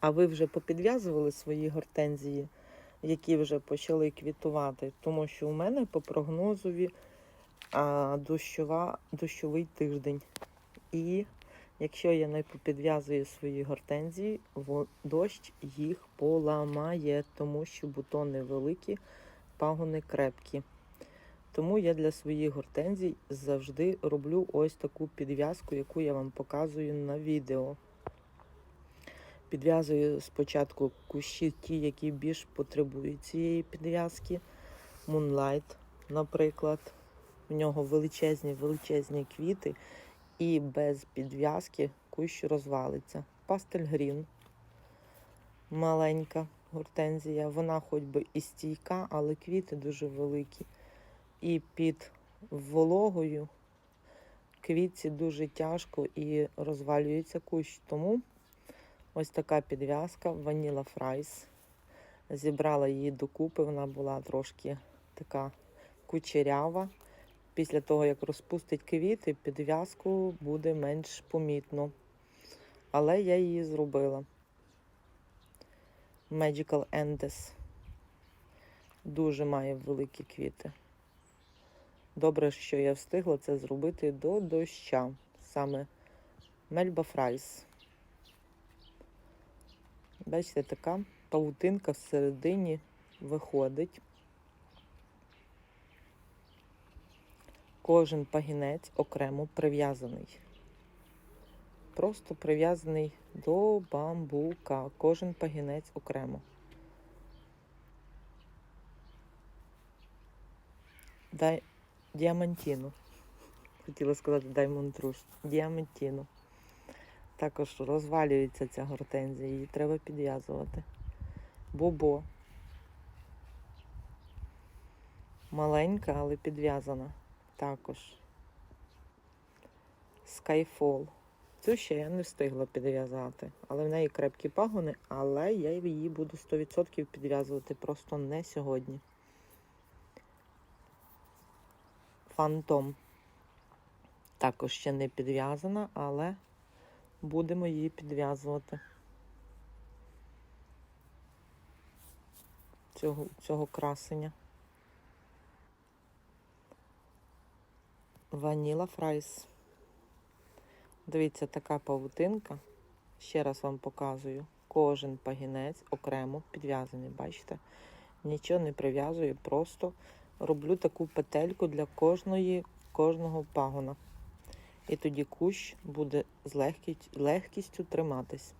А ви вже попідв'язували свої гортензії, які вже почали квітувати? Тому що у мене по прогнозові а, дощова, дощовий тиждень. І якщо я не попідв'язую свої гортензії, дощ їх поламає, тому що бутони великі, пагони крепкі. Тому я для своїх гортензій завжди роблю ось таку підв'язку, яку я вам показую на відео. Підв'язую спочатку кущі, ті, які більш потребують цієї підв'язки. Moonlight, наприклад. В нього величезні величезні квіти, і без підв'язки кущ розвалиться. Пастель Грін. Маленька гортензія. Вона хоч би і стійка, але квіти дуже великі. І під вологою квітці дуже тяжко і розвалюється кущ. Тому ось така підв'язка Vanilla Fries. Зібрала її докупи, вона була трошки така кучерява. Після того, як розпустить квіти, підв'язку буде менш помітно. Але я її зробила. Magical Endes. Дуже має великі квіти. Добре, що я встигла це зробити до доща. Саме Мельба Фрайс. Бачите, така павутинка всередині виходить. Кожен пагінець окремо прив'язаний. Просто прив'язаний до бамбука. Кожен пагінець окремо. Дай діамантіну. Хотіла сказати Rush. Діамантіну. Також розвалюється ця гортензія, її треба підв'язувати. Бобо. Маленька, але підв'язана. Також. Skyfall. Цю ще я не встигла підв'язати. Але в неї крепкі пагони, але я її буду 100% підв'язувати просто не сьогодні. Фантом. Також ще не підв'язана, але будемо її підв'язувати. Цього, цього красення. Ваніла Фрайс. Дивіться, така павутинка. Ще раз вам показую. Кожен пагінець окремо підв'язаний. Бачите? Нічого не прив'язую, просто роблю таку петельку для кожної, кожного пагона. І тоді кущ буде з легкістю, триматись.